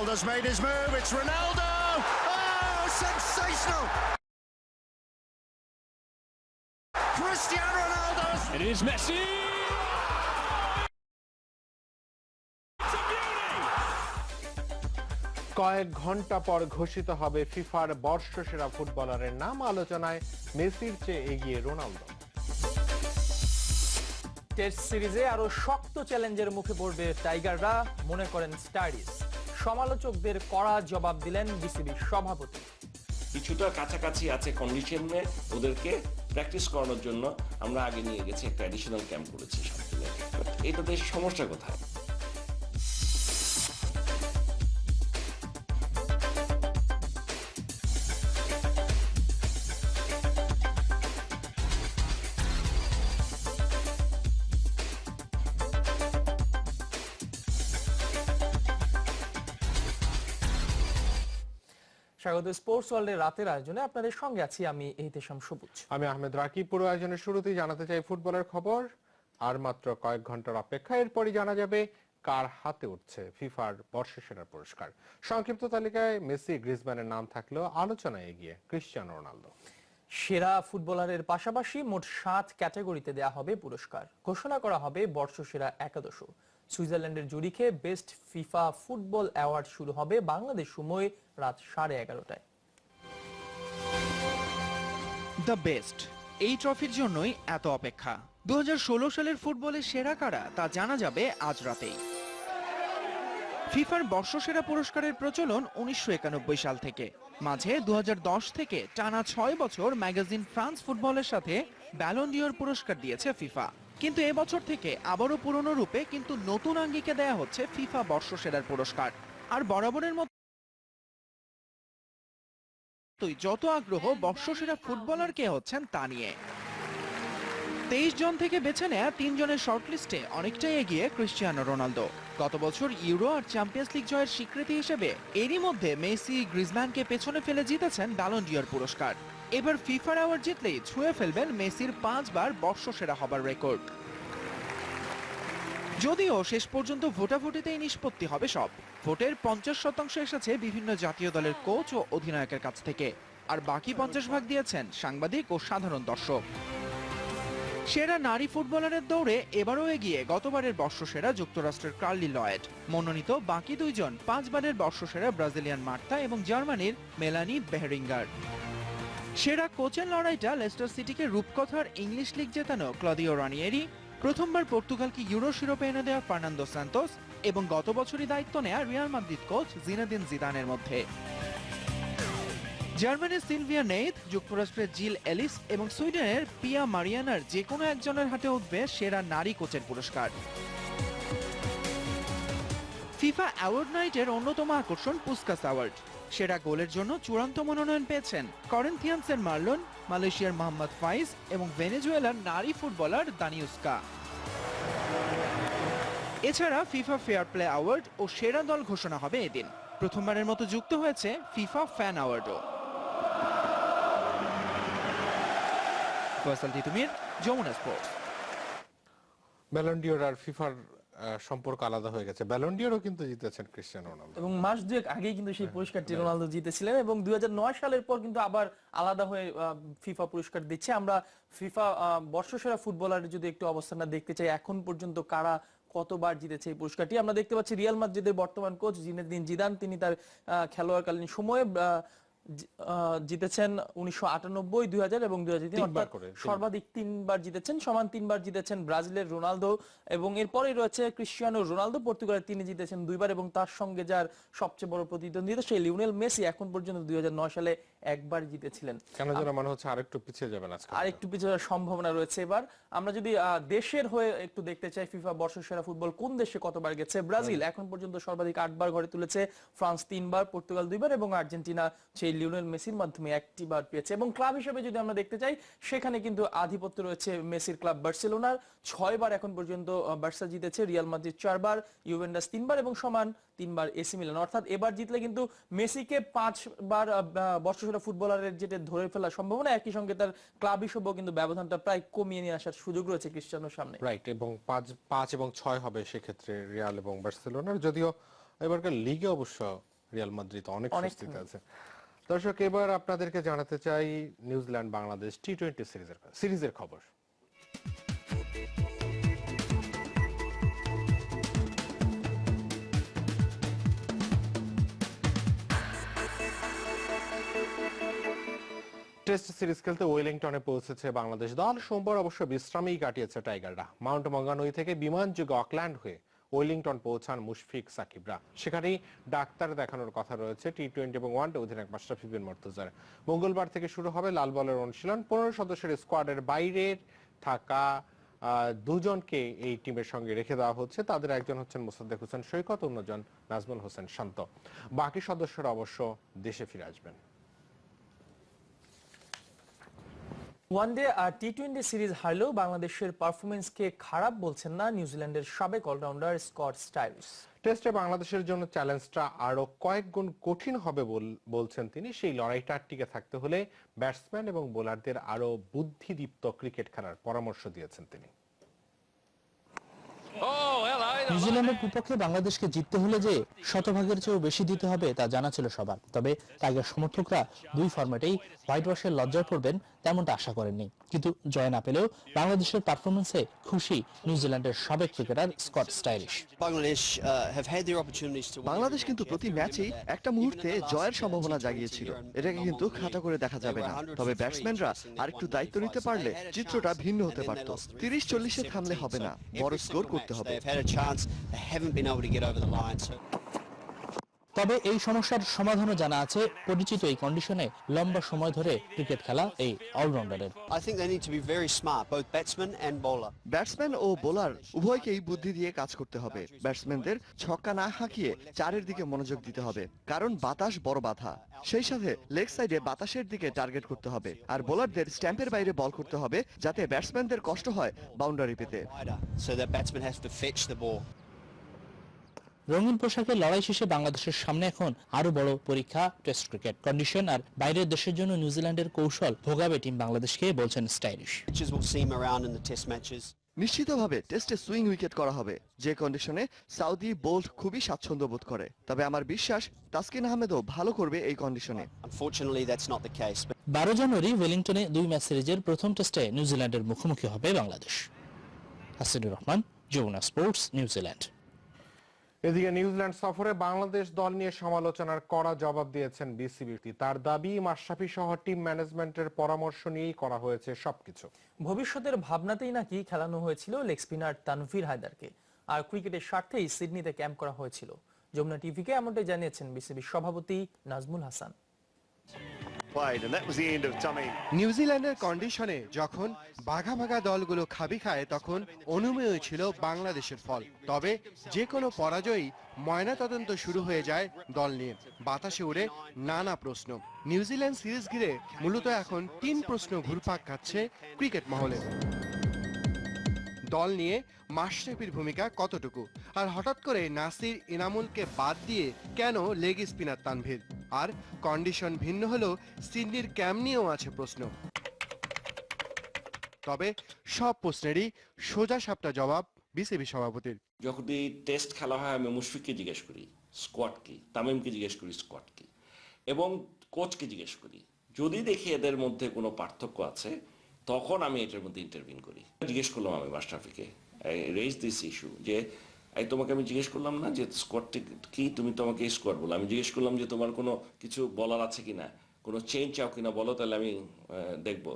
Ronaldo's made his move. It's Ronaldo. Oh, sensational! Cristiano Ronaldo's It is Messi. It's a beauty. কয়েক ঘণ্টা পর ঘোষিত হবে ফিফার বর্ষসেরা ফুটবলারের নাম আলোচনায় মেসির চেয়ে এগিয়ে রোনালদো টেস্ট সিরিজে আরও শক্ত চ্যালেঞ্জের মুখে পড়বে টাইগাররা মনে করেন স্টাডিজ সমালোচকদের কড়া জবাব দিলেন বিসিবির সভাপতি। কিছুটা কাছাকাছি আছে কন্ডিশনে ওদেরকে প্র্যাকটিস করানোর জন্য আমরা আগে নিয়ে গেছি একটা অ্যাডিশনাল ক্যাম্প করেছি সব এটাতে সমস্যা কোথায়? স্বাগত স্পোর্টস ওয়ার্ল্ডের রাতের আয়োজনে আপনাদের সঙ্গে আছি আমি এহতেশাম সবুজ। আমি আহমেদ রাকিব। পুরো আয়োজনের শুরুতেই জানাতে চাই ফুটবলের খবর। আর মাত্র কয়েক ঘণ্টার অপেক্ষা এরপরই জানা যাবে কার হাতে উঠছে ফিফার বর্ষসেরা পুরস্কার। সংক্ষিপ্ত তালিকায় মেসি গ্রিজম্যানের নাম থাকলেও আলোচনায় এগিয়ে ক্রিশ্চিয়ানো রোনালদো। সেরা ফুটবলারের পাশাপাশি মোট সাত ক্যাটাগরিতে দেয়া হবে পুরস্কার। ঘোষণা করা হবে বর্ষসেরা একাদশ। সুইজারল্যান্ডের জুরিখে বেস্ট ফিফা ফুটবল অ্যাওয়ার্ড শুরু হবে বাংলাদেশ সময় রাত সাড়ে এগারোটায়। দ্য বেস্ট, এই ট্রফির জন্যই এত অপেক্ষা। দু সালের ফুটবলের সেরা কারা তা জানা যাবে আজ রাতেই। ফিফার বর্ষসেরা পুরস্কারের প্রচলন উনিশশো একানব্বই সাল থেকে। মাঝে দু হাজার দশ থেকে টানা ছয় বছর ম্যাগাজিন ফ্রান্স ফুটবলের সাথে ব্যালন্ডিওর পুরস্কার দিয়েছে ফিফা। কিন্তু এবছর থেকে আবারও পুরনো রূপে কিন্তু নতুন আঙ্গিকে দেয়া হচ্ছে ফিফা বর্ষসেরার পুরস্কার। আর বরাবরের মতো যত আগ্রহ বর্ষসেরা ফুটবলার কে হচ্ছেন তা নিয়ে। তেইশ জন থেকে বেছে নেয়া তিনজনের শর্টলিস্টে অনেকটাই এগিয়ে ক্রিশ্চিয়ানো রোনালদো। গত বছর ইউরো আর চ্যাম্পিয়ন্স লিগ জয়ের স্বীকৃতি হিসেবে এরই মধ্যে মেসি গ্রিজম্যানকে পেছনে ফেলে জিতেছেন ব্যালন্ডিয়র পুরস্কার। এবার ফিফার অ্যাওয়ার্ড জিতলেই ছুঁয়ে ফেলবেন মেসির পাঁচবার বর্ষসেরা হবার রেকর্ড। যদিও শেষ পর্যন্ত ভোটাভুটিতেই নিষ্পত্তি হবে সব। ভোটের পঞ্চাশ শতাংশ এসেছে বিভিন্ন জাতীয় দলের কোচ ও অধিনায়কের কাছ থেকে। আর বাকি পঞ্চাশ ভাগ দিয়েছেন সাংবাদিক ও সাধারণ দর্শক। সেরা নারী ফুটবলারের দৌড়ে এবারও এগিয়ে গতবারের বর্ষসেরা যুক্তরাষ্ট্রের কার্লি লয়েড। মনোনীত বাকি দুইজন পাঁচবারের বর্ষসেরা ব্রাজিলিয়ান মার্তা এবং জার্মানির মেলানি বেহরিঙ্গার। সেরা কোচের লড়াইটা লেস্টার সিটিকে রূপকথার ইংলিশ লিগ জেতানো ক্লদিও রানিয়েরি প্রথমবার পর্তুগালকে ইউরো শিরোপে এনে দেওয়া ফার্নান্দো সান্তোস এবং গত বছরই দায়িত্ব নেয়া রিয়াল মাদ্রিদ কোচ জিনাদিন জিদানের মধ্যে। জার্মানির সিলভিয়া নেইথ, যুক্তরাষ্ট্রের জিল এলিস এবং সুইডেনের পিয়া মারিয়ানার যে কোনো একজনের হাতে উঠবে সেরা নারী কোচের পুরস্কার। ফিফা অ্যাওয়ার্ড নাইটের অন্যতম আকর্ষণ পুস্কাস অ্যাওয়ার্ড। সেরা গোলের জন্য চূড়ান্ত মনোনয়ন পেয়েছেন করেন্থিয়ান্সের মার্লন, মালয়েশিয়ার মোহাম্মদ ফাইজ এবং ভেনেজুয়েলার নারী ফুটবলার দানিউস্কা। এছাড়া ফিফা ফেয়ার প্লে অ্যাওয়ার্ড ও সেরা দল ঘোষণা হবে এদিন। প্রথমবারের মতো যুক্ত হয়েছে ফিফা ফ্যান অ্যাওয়ার্ডও। ফয়সাল তিতুমির, যমুনা স্পোর্টস। ব্যালন্ডিওর আর ফিফার সম্পর্ক আলাদা হয়ে গেছে। ব্যালন্ডিওরও কিন্তু জিতেছেন ক্রিশ্চিয়ানো রোনালদো এবং মাস দুয়েক আগেই কিন্তু সেই পুরস্কারটি রোনালদো জিতেছিলেন এবং দুই সালের পর কিন্তু আবার আলাদা হয়ে ফিফা পুরস্কার দিচ্ছে। আমরা ফিফা বর্ষসেরা ফুটবলারের যদি একটু অবস্থানটা দেখতে চাই এখন পর্যন্ত কারা কতবার জিতেছে এই পুরস্কারটি? আমরা দেখতে পাচ্ছি রিয়াল মাদ্রিদের বর্তমান কোচ জিনেদিন জিদান। তিনি তার খেলোয়াড়কালীন সময়ে জিতেছেন উনিশশো আটানব্বই দুই হাজার এবং দুই হাজার সর্বাধিক তিনবার জিতেছেন সমান তিনবার জিতেছেন ব্রাজিলের রোনালদো এবং এরপরেই রয়েছে ক্রিশ্চিয়ানো রোনালদো পর্তুগালের তিনি জিতেছেন দুইবার এবং তার সঙ্গে যার সবচেয়ে বড় প্রতিদ্বন্দ্বিতা সেই লিওনেল মেসি এখন পর্যন্ত দুই সালে একবার জিতেছিলেন। কেন যেন মনে হচ্ছে আরেকটু পিছিয়ে যাবেন আজকে। আর একটু পিছিয়ে যাওয়ার সম্ভাবনা রয়েছে এবার। আমরা যদি আহ, দেশের হয়ে একটু দেখতে চাই ফিফা বর্ষসেরা ফুটবল কোন দেশে কতবার গেছে? ব্রাজিল এখন পর্যন্ত সর্বাধিক আটবার ঘরে তুলেছে ফ্রান্স তিনবার পর্তুগাল দুইবার এবং আর্জেন্টিনা সেই লিওনেল মেসির মাধ্যমে একটি বার পেয়েছে। এবং ক্লাব হিসেবে যদি আমরা দেখতে চাই সেখানে কিন্তু আধিপত্য রয়েছে মেসির ক্লাব বার্সেলোনার। ছয়বার এখন পর্যন্ত বার্সা জিতেছে রিয়াল মাদ্রিদ চারবার ইউভেন্ডাস তিনবার এবং সমান তিনবার এসি মিলান। অর্থাৎ এবার জিতলে কিন্তু মেসিকে পাঁচবার বর্ষসেরা ফুটবলারের যেটা ধরে ফেলার সম্ভাবনা একই সঙ্গে তার ক্লাব হিসেবেও কিন্তু ব্যবধানটা প্রায় কমিয়ে নিয়ে আসার সুযোগ রয়েছে ক্রিশ্চিয়ানোর সামনে। রাইট এবং পাঁচ পাঁচ এবং ছয় হবে সেক্ষেত্রে রিয়াল এবং বার্সেলোনার। যদিও এবারকার লিগে অবশ্য রিয়াল মাদ্রিদ অনেক অনেক স্বস্তিতে আছে। দর্শক, এবার আপনাদেরকে জানাতে চাই নিউজিল্যান্ড বাংলাদেশ টি টোয়েন্টি সিরিজের সিরিজের খবর। টেস্ট সিরিজ খেলতে ওয়েলিংটনে পৌঁছেছে বাংলাদেশ দল। সোমবার অবশ্য বিশ্রামেই কাটিয়েছে টাইগাররা। মাউন্ট মঙ্গানুই থেকে বিমান যোগে অকল্যান্ড হয়ে ওয়েলিংটন পৌঁছান মুশফিক সাকিবরা। সেখানেই ডাক্তার দেখানোর কথা রয়েছে টি টোয়েন্টি এবং ওয়ানডে অধিনায়ক মাশরাফি বিন মর্তুজার। মঙ্গলবার থেকে শুরু হবে লাল বলের অনুশীলন। পনেরো সদস্যের স্কোয়াডের বাইরের থাকা দুজনকে এই টিমের সঙ্গে রেখে দেওয়া হচ্ছে। তাদের একজন হচ্ছেন মোসাদ্দেক হোসেন সৈকত, অন্যজন নাজমুল হোসেন শান্ত। বাকি সদস্যরা অবশ্য দেশে ফিরে আসবেন। ওয়ানডে আর টি টোয়েন্টি সিরিজ হারলেও বাংলাদেশের পারফরমেন্সকে খারাপ বলছেন না নিউজিল্যান্ডের সাবেক অলরাউন্ডার স্কট স্টাইলস টেস্টে বাংলাদেশের জন্য চ্যালেঞ্জটা আরও কয়েক গুণ কঠিন হবে বল- বলছেন তিনি সেই লড়াইটা টিকে থাকতে হলে ব্যাটসম্যান এবং বোলারদের আরও বুদ্ধিদীপ্ত ক্রিকেট খেলার পরামর্শ দিয়েছেন তিনি Oh. নিউজিল্যান্ডের বিপক্ষে বাংলাদেশকে জিততে হলে যে শতভাগের চেয়েও বেশি দিতে হবে তা জানা ছিল সবার। তবে টাইগার সমর্থকরা দুই ফরম্যাটেই হোয়াইট ওয়াশের লজ্জায় পড়বেন তেমনটা আশা করেননি। কিন্তু জয় না পেলেও বাংলাদেশের পারফরমেন্সে খুশি নিউজিল্যান্ডের সাবেক ক্রিকেটার স্কট স্টাইলিশ. বাংলাদেশ কিন্তু প্রতি ম্যাচেই একটা মুহূর্তে জয়ের সম্ভাবনা জাগিয়েছিল। এটাকে কিন্তু খাতা করে দেখা যাবে না। তবে ব্যাটসম্যানরা আরেকটু দায়িত্ব নিতে পারলে চিত্রটা ভিন্ন হতে পারত। তিরিশ চল্লিশে থামলে হবে না। বড় স্কোর করতে হবে। Chance, they haven't been able to get over the line. So তবে এই সমস্যার সমাধানও জানা আছে পরিচিত এই কন্ডিশনে লম্বা সময় ধরে ক্রিকেট খেলা এই অলরাউন্ডারের I think they need to be very smart, both batsman and bowler. Batsman O bowler উভয়কেই বুদ্ধি দিয়ে কাজ করতে হবে ব্যাটসম্যানদের ছক্কা না হাঁকিয়ে চারের দিকে মনোযোগ দিতে হবে কারণ বাতাস বড় বাধা সেই সাথে লেগ সাইডে বাতাসের দিকে টার্গেট করতে হবে আর বোলারদের স্ট্যাম্পের বাইরে বল করতে হবে যাতে ব্যাটসম্যানদের কষ্ট হয় বাউন্ডারি পেতে. রঙিন পোশাকে লড়াই শেষে বাংলাদেশের সামনে এখন আরও বড় পরীক্ষা টেস্ট ক্রিকেট কন্ডিশন আর বাইরের দেশের জন্য নিউজিল্যান্ডের কৌশল ভোগাবে টিম বাংলাদেশকে বলছেন স্টাইলিশ। নিশ্চিতভাবে টেস্টে সুইং উইকেট করা হবে। যে কন্ডিশনে সাউদি বোল্ট খুবই স্বাচ্ছন্দ্য বোধ করে। তবে আমার বিশ্বাস তাসকিন আহমেদও ভালো করবে এই কন্ডিশনে বারো জানুয়ারি ওয়েলিংটনে দুই ম্যাচ সিরিজের প্রথম টেস্টে নিউজিল্যান্ডের মুখোমুখি হবে Bangladesh. Hasinur Rahman Jamuna sports New Zealand. এদিকে নিউজিল্যান্ড সফরে বাংলাদেশ দল নিয়ে সমালোচনার কড়া জবাব দিয়েছেন বিসিবি তার দাবি, মাশরাফি সহ টিম ম্যানেজমেন্টের পরামর্শ নিয়েই করা হয়েছে সবকিছু। ভবিষ্যতের ভাবনাতেই নাকি খেলানো হয়েছিল লেগ স্পিনার তানভীর হায়দারকে। আর ক্রিকেটের স্বার্থেই সিডনিতে ক্যাম্প করা হয়েছিল। যমুনা টিভিকে এমনটাই জানিয়েছেন বিসিবির সভাপতি নাজমুল হাসান। নিউজিল্যান্ডের কন্ডিশনে যখন বাঘা বাঘা দলগুলো খাবি খায়, তখন অনুমেয় ছিল বাংলাদেশের ফল। তবে যে কোনো পরাজয়ই ময়নাতদন্ত শুরু হয়ে যায় দল নিয়ে। বাতাসে উড়ে নানা প্রশ্ন। নিউজিল্যান্ড সিরিজ ঘিরে মূলত এখন তিন প্রশ্ন ঘুরপাক খাচ্ছে ক্রিকেট মহলে। দল নিয়ে মাশরাফির ভূমিকা কতটুকু? আর হঠাৎ করে নাসির ইনামুলকে বাদ দিয়ে কেন লেগ স্পিনার তানভীর? আর কন্ডিশন ভিন্ন হলেও সিডনির ক্যাম নিয়েও আছে প্রশ্ন। তবে সব প্রশ্নেরই সোজা সাপটা জবাব বিসিবি সভাপতির। যখনই টেস্ট খেলা হয়, আমি মুশফিককে জিজ্ঞেস করি, স্কোয়াড কি? তামিমকে জিজ্ঞেস করি, স্কোয়াড কি? এবং কোচকে জিজ্ঞেস করি। যদি দেখি এদের মধ্যে কোনো পার্থক্য আছে তখন আমি এটার মধ্যে ইন্টারভিন করি। জিজ্ঞেস করলাম আমি মাস্টারফিকে রেজ দিস ইস্যু যে, এই তোমাকে আমি জিজ্ঞেস করলাম না যে স্কোয়াড কি, তুমি তোমাকে স্কোয়াড বলো? আমি জিজ্ঞেস করলাম যে, তোমার কোনো কিছু বলার আছে কিনা? কোনো চেঞ্জ চাও কিনা বলো, তাহলে আমি দেখব।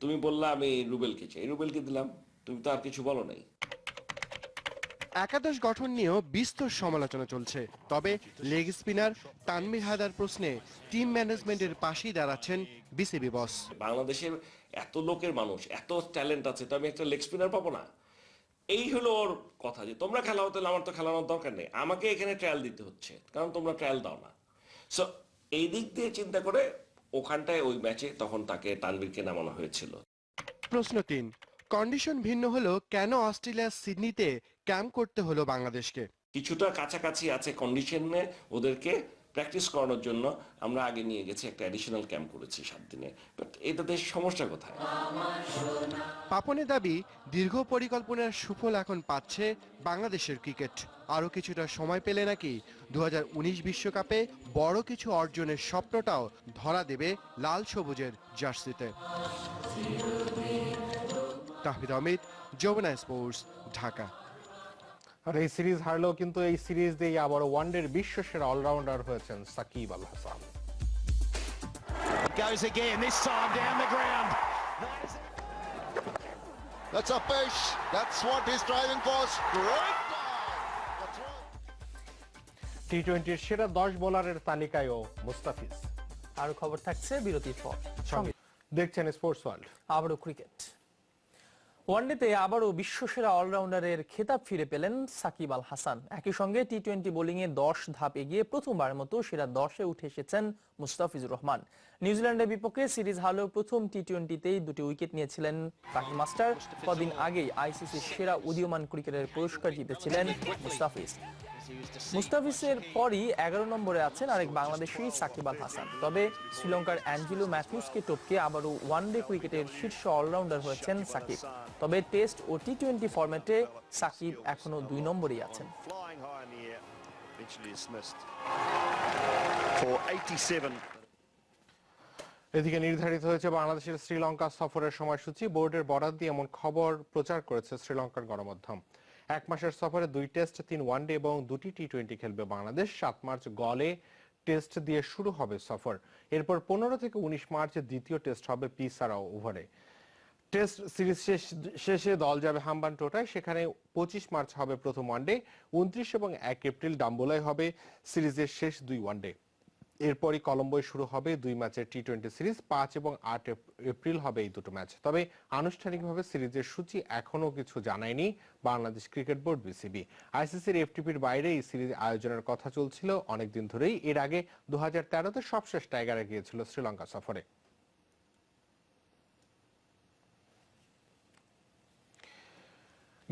তুমি বললা, আমি রুবেলকে চাই। রুবেলকে দিলাম, তুমি তো আর কিছু বলো নাই। একাদশ গঠন নিয়েও বিস্তর সমালোচনা চলছে। তবে লেগ স্পিনার তানমির হায়দার প্রশ্নে টিম ম্যানেজমেন্টের পাশেই দাঁড়াচ্ছেন বিসিবি বস। বাংলাদেশের এত লোকের মানুষ এত ট্যালেন্ট আছে তো আমি একটা লেগ স্পিনার পাবো না। এই হলো ওর কথা যে তোমরা খেলাও তাহলে আমার তো খেলানোর দরকার নেই। আমাকে এখানে ট্রায়াল দিতে হচ্ছে কারণ তোমরা ট্রায়াল দাও না। সো এই দিক দিয়ে চিন্তা করে ওখানটায় ওই ম্যাচে তখন তাকে তানভীরকে নামানো হয়েছিল। প্রশ্ন তিন কন্ডিশন ভিন্ন হলো কেন অস্ট্রেলিয়ার সিডনিতে ক্যাম্প করতে হলো বাংলাদেশকে। কিছুটা কাছাকাছি আছে কন্ডিশনে ওদেরকে প্র্যাকটিস করানোর জন্য আমরা আগে নিয়ে গেছি একটা অ্যাডিশনাল ক্যাম্প করেছি সাত দিনে। বাট এটাতে সমস্যা কোথায়? পাপনের দাবি দীর্ঘ পরিকল্পনার সুফল এখন পাচ্ছে বাংলাদেশের ক্রিকেট আরও কিছুটা সময় পেলে নাকি দু বিশ্বকাপে বড় কিছু অর্জনের স্বপ্নটাও ধরা দেবে লাল সবুজের জার্সিতে। তাহিদ অমিত যমুনা স্পোর্টস ঢাকা। আর এই সিরিজ হারলেও কিন্তু এই সিরিজ দিয়ে আবার ওয়ানডের বিশ্ব সেরা অলরাউন্ডার হয়েছেন Shakib Al Hasan Goes again, this time down the ground. That's a fish. That's what he's driving for. That's টি টোয়েন্টির সেরা দশ বোলারের তালিকায়ও মুস্তাফিজ আরও খবর থাকছে বিরতির পর দেখছেন স্পোর্টস ওয়ার্ল্ড আবারও ক্রিকেট ওয়ানডেতে আবারও বিশ্বসেরা অলরাউন্ডারের খেতাব ফিরে পেলেন সাকিব আল হাসান। একই সঙ্গে টি টোয়েন্টি বোলিংয়ে দশ ধাপ এগিয়ে প্রথমবার মতো সেরা দশে উঠে এসেছেন মুস্তাফিজুর রহমান। নিউজিল্যান্ডের বিপক্ষে সিরিজ হারলেও প্রথম টি টোয়েন্টিতেই দুটি উইকেট নিয়েছিলেন তাহির মাস্টার। কদিন আগেই আইসিসির সেরা উদীয়মান ক্রিকেটের পুরস্কার জিতেছিলেন মুস্তাফিজ। মুস্তাফিজের পরই এগারো নম্বরে আছেন আরেক বাংলাদেশি সাকিব আল হাসান তবে শ্রীলঙ্কার অ্যাঞ্জেলো ম্যাথিউসকে টপকে আবারও ওয়ানডে ক্রিকেটের শীর্ষ অলরাউন্ডার হয়েছেন সাকিব তবে টেস্ট ও টি টোয়েন্টি ফরম্যাটে সাকিব এখনও দুই নম্বরেই আছেন Flying high in the air. Eventually dismissed. For 87. এদিকে নির্ধারিত হয়েছে বাংলাদেশের শ্রীলঙ্কা সফরের সময়সূচি বোর্ডের বরাদ দিয়ে এমন খবর প্রচার করেছে শ্রীলঙ্কার গণমাধ্যম এক মাসের সফরে দুই টেস্ট, তিন ওয়ানডে এবং দুটি টি টোয়েন্টি খেলবে বাংলাদেশ। সাত মার্চ গলে টেস্ট দিয়ে শুরু হবে সফর। এরপর পনেরো থেকে উনিশ মার্চ দ্বিতীয় টেস্ট হবে পিসারা ওভারে। টেস্ট সিরিজ শেষ দল যাবে হাম্বান টোটায়। সেখানে পঁচিশ মার্চ হবে প্রথম ওয়ানডে উনত্রিশ এবং এক এপ্রিল ডাম্বোলায় হবে সিরিজের শেষ দুই ওয়ানডে এরপরই কলম্বোয় শুরু হবে দুই ম্যাচের টি টোয়েন্টি সিরিজ, পাঁচ এবং আট এপ্রিল হবে এই দুটো ম্যাচ। তবে আনুষ্ঠানিকভাবে সিরিজের সূচি এখনও কিছু জানায়নি বাংলাদেশ ক্রিকেট বোর্ড বিসিবি আইসিসির এফটিপির বাইরে এই সিরিজ আয়োজনের কথা চলছিল অনেকদিন ধরেই। এর আগে দু হাজার তেরোতে সবশেষ টাইগারে গিয়েছিল শ্রীলঙ্কা সফরে।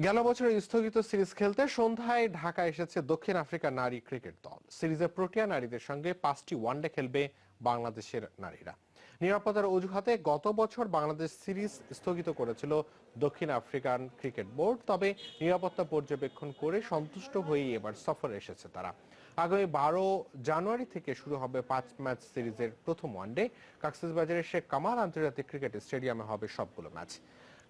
গেল বছর স্থগিত সিরিজ খেলতে সন্ধ্যায় ঢাকা এসেছে দক্ষিণ আফ্রিকার নারী ক্রিকেট দল। সিরিজে প্রোটিয়া নারীদের সঙ্গে পাঁচটি ওয়ানডে খেলবে বাংলাদেশের নারীরা। নিরাপত্তার অজুহাতে গত বছর বাংলাদেশ সিরিজ স্থগিত করেছিল দক্ষিণ আফ্রিকান ক্রিকেট বোর্ড, তবে নিরাপত্তা পর্যবেক্ষণ করে সন্তুষ্ট হয়েই এবার সফরে এসেছে তারা। আগামী বারো জানুয়ারি থেকে শুরু হবে পাঁচ ম্যাচ সিরিজের প্রথম ওয়ানডে। কক্সবাজারের শেখ কামাল আন্তর্জাতিক ক্রিকেট স্টেডিয়ামে হবে সবগুলো ম্যাচ।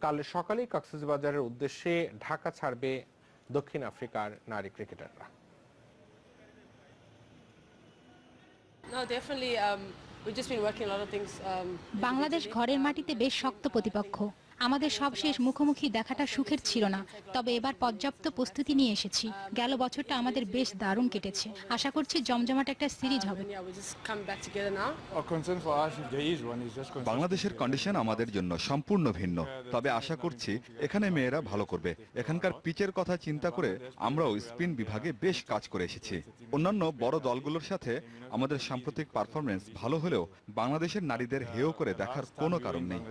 কাল সকালেই কক্সবাজারের উদ্দেশ্যে ঢাকা ছাড়বে দক্ষিণ আফ্রিকার নারী ক্রিকেটাররা No, definitely. Um, we've just been working a lot of things. Um, Bangladesh ঘরের মাটিতে বেশ শক্ত প্রতিপক্ষ আমাদের সবশেষ মুখোমুখি দেখাটা সুখের ছিল না তবে এবার পর্যাপ্ত প্রস্তুতি নিয়ে এসেছি। গেল বছরটা আমাদের বেশ দারুণ কেটেছে। আশা করছি জমজমাট একটা সিরিজ হবে. বাংলাদেশের কন্ডিশন আমাদের জন্য সম্পূর্ণ ভিন্ন। তবে আশা করছি এখানে মেয়েরা ভালো করবে। এখানকার পিচের কথা চিন্তা করে আমরাও স্পিন বিভাগে বেশ কাজ করে এসেছি। অন্যান্য বড় দলগুলোর সাথে আমাদের সাম্প্রতিক পারফরমেন্স ভালো হলেও বাংলাদেশের নারীদের হেয় করে দেখার কোনো কারণ নেই।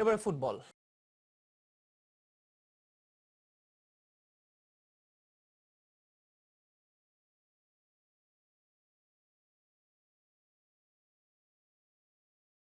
এবারে ফুটবল।